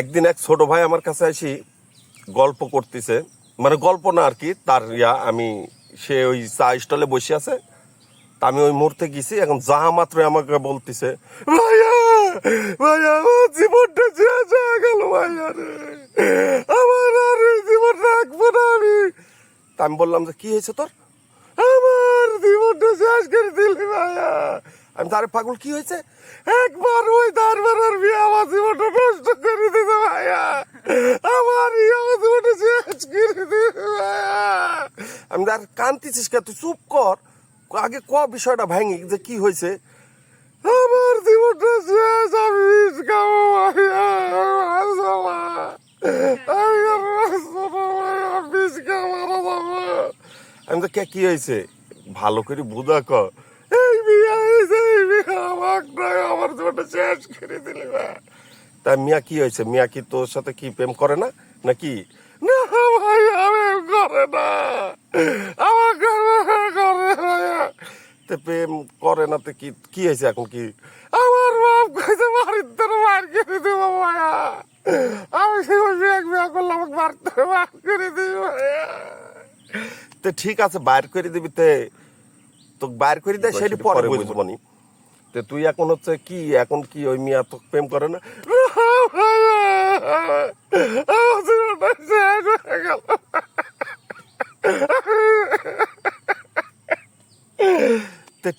একদিন এক ছোট ভাই আমার কাছে আসি, গল্প করতেছে। মানে গল্প না আর কি, তার ইয়া, আমি, সে ওই চা স্টলে বসে আছে। তা আমি ওই মুহূর্তে গেছি, এখন যাহা মাত্র আমাকে বলতেছে, ভাইয়া ভাইয়া, আমার জীবনটা শেষ হয়ে গেল, ভাইয়া রে। আমার আর জীবন রাখব না আমি। তা আমি বললাম যে, কি হয়েছে তোর? আমার জীবনটা শেষ করে দিলি, ভাইয়া। আমি তারে পাগল, কি হয়েছে? একবার ওই দারবারের বিয়ে আমার জীবনটা নষ্ট করে দিতে ভাইয়া। আমার আমার জীবনটা শেষ করে দিতে ভাইয়া। আমি তার কান্তিছিস কে? তুই চুপ কর। আগে ক বিষয়টা ভাঙি, যে কি হয়েছে? আমার জীবনটা শেষ, আমি খাব ভাইয়া। আমি তো কে, কি হয়েছে? ভালো করে বুঝা ক এই বিয়া হয়েছে এই বিয়া আমার জীবনটা শেষ করে দিলে তা মিয়া কি হয়েছে? মিয়া কি তোর সাথে কি প্রেম করে না? নাকি? না ভাই আমি করে না। আমার করে তে প্রেম করে না তো কি কি হয়েছে এখন কি? আমার বাপ কইছে বাড়িতে মার করে দেব ভাইয়া আমি সে ওই বিয়া করলাম আমাকে মারতে মার করে দেব তো ঠিক আছে বাইর করে দিবি তে। তো বাইর করে দেয় সেটি পরে বুঝব নি। তুই এখন হচ্ছে কি? এখন কি ওই মিয়া তো প্রেম করে না?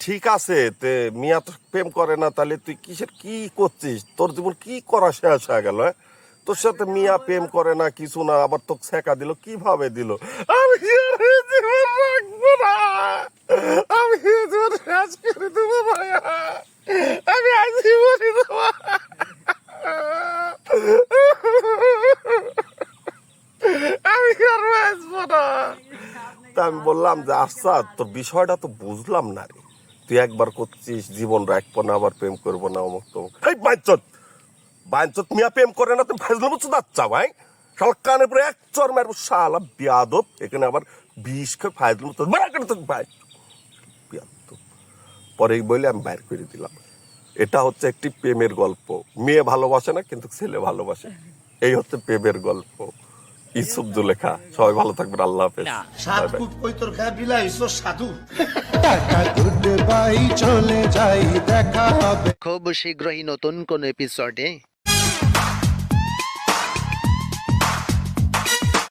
ঠিক আছে, তে মিয়া তো প্রেম করে না, তাহলে তুই কিসের কি করছিস? তোর জীবন কি করা শেষ হয়ে গেল হ্যাঁ? তোর সাথে মিয়া প্রেম করে না, কিছু না, আবার তোকে ছেঁকা দিল, কীভাবে দিল? আমি আর এই জীবন রাখব না আমি এই জীবন শেষ করে দেবো ভাইয়া আমি আজ জীবনই দেবো আমি আর বাঁচবো না তা আমি বললাম যে আচ্ছা তোর বিষয়টা তো বুঝলাম না রে। তুই একবার করছিস, জীবন রাখব না, আবার প্রেম করব না, অমুক তমুক। এই বাঞ্চত বাঞ্চত মিয়া প্রেম করে না তুই ভাজলাম হচ্ছে যাচ্ছা ভাই। শালা কানে পরে এক চর মারবো, শালা বিয়াদব। এখানে আবার বিষ খেয়ে ফাইজলাম তো মারা তোর ভাই। বিয়াদব। পরে বলে আমি বাইর করে দিলাম। এটা হচ্ছে একটি প্রেমের গল্প। মেয়ে ভালোবাসে না, কিন্তু ছেলে ভালোবাসে। এই হচ্ছে প্রেমের গল্প। ইসুফ জুলেখা সবাই ভালো থাকবেন আল্লাহ হাফেজ। সাত সাধু। টাটা গুড বাই চলে যাই দেখা হবে। খুব শীঘ্রই নতুন কোন এপিসোডে